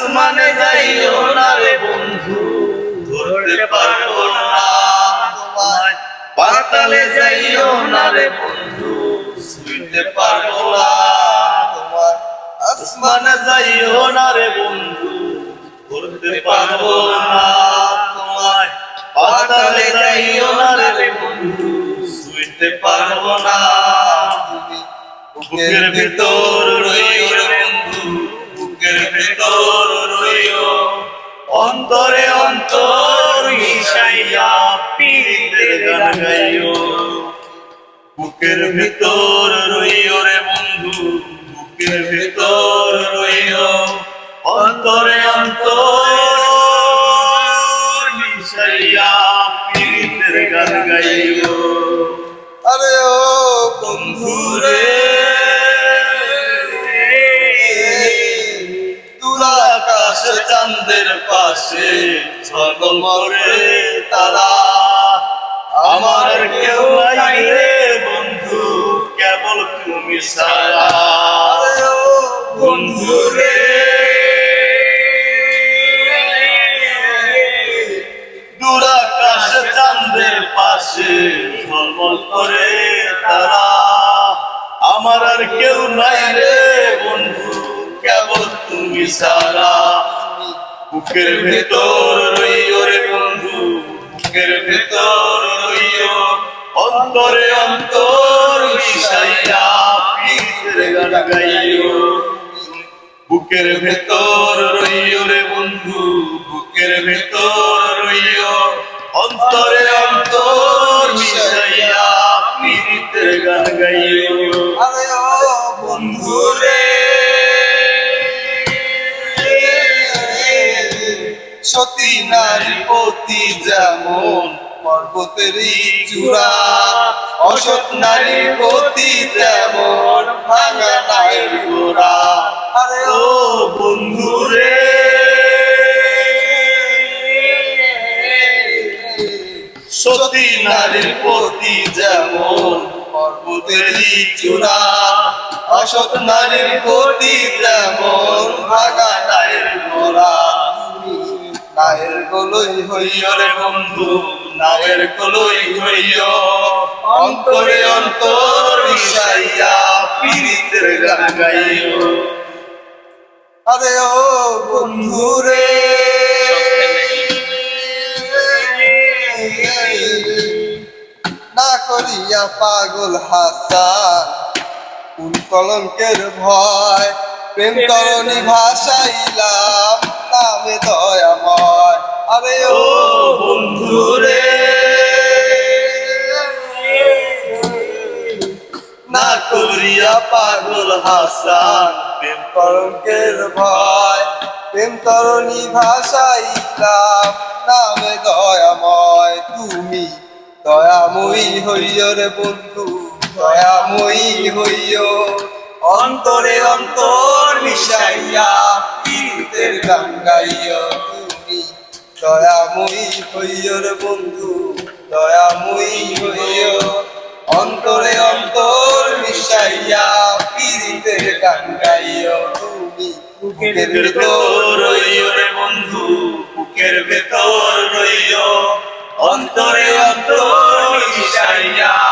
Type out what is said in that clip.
আসমানে যাইও না রে বন্ধু। ধরতে পারব না পাতালে যাইও না রে বন্ধু। ছুঁইতে পারব না তোমার আসমানে যাইও না রে বন্ধু। ধরতে পারব না তোমায়। পাতালে যাইও না রে বন্ধু। ছুঁইতে পারব না বুকের ভেতর রইও রে বন্ধু। বুকের ভেতর অন্তরে অন্তর মিশাইয়া পীড়িতের গান গাইও বুকের ভেতর রইও রে বন্ধু, বুকের ভেতর রইও। অন্তরে অন্তর মিশাইয়া পীড়িতের গান গাইও আরে ও বন্ধু রে। চাঁদের পাশে ছগল মরে তারা। আমার কেউ নাই রে বন্ধু, কেবল তুমি সারা বন্ধু রে। দূর চাঁদের পাশে ঝলমল করে তারা। আমার আর কেউ নাই রে বন্ধু, কেবল তুমি সারা বুকের ভেতর রইও রে বন্ধু, বুকের ভেতর রইও। অন্তরে অন্তর মিশাইয়া পীরের গান গাইও। বুকের ভেতর রইও রে বন্ধু, বুকের ভেতর রইও। অন্তরে অন্তর মিশাইয়া পীরের গান গাইও। বন্ধু রে। সতী নারী পতি যেমন পর্বতেরই চূড়া, অসৎ নারী পতি যেমন ভাঙা নায়ের গোড়া। আরে ও বন্ধু রে সতী নারীর প্রতি যেমন পর্বতেরই চূড়া, অসৎ নারীর প্রতি যেমন ভাঙা গোড়া। তুমি নায়ের গোলই হইয় রে বন্ধু, নায়ের কলই হইও। অন্তরে অন্তর মিশাইয়া পীড়িতের গান গাইও। আরে ও বন্ধু রে। না করিয়া পাগল হাসান, কোন কলঙ্কের ভয়, প্রেম তরণী ভাসাইলাম। নামে দয়াময়। আরে ও বন্ধু রে না করিয়া পাগল হাসান, প্রেম কলঙ্কের ভয়। প্রেম তরণী ভাসাইলাম নামে দয়াময়। তুমি দয়াময়ী হইয় রে বন্ধু, দয়াময়ী হইয়। অন্তরে অন্তর মিশাইয়া কীর্তের গান তুমি। দয়াময়ী হইয় রে বন্ধু, দয়াময়ী হইয় অন্তরে অন্তর মিশাইয়া পীড়িতের গান তুমি। বুকের ভেতর রে বন্ধু, বুকের ভেতর রইও অন্তরে অন্তর মিশাইয়া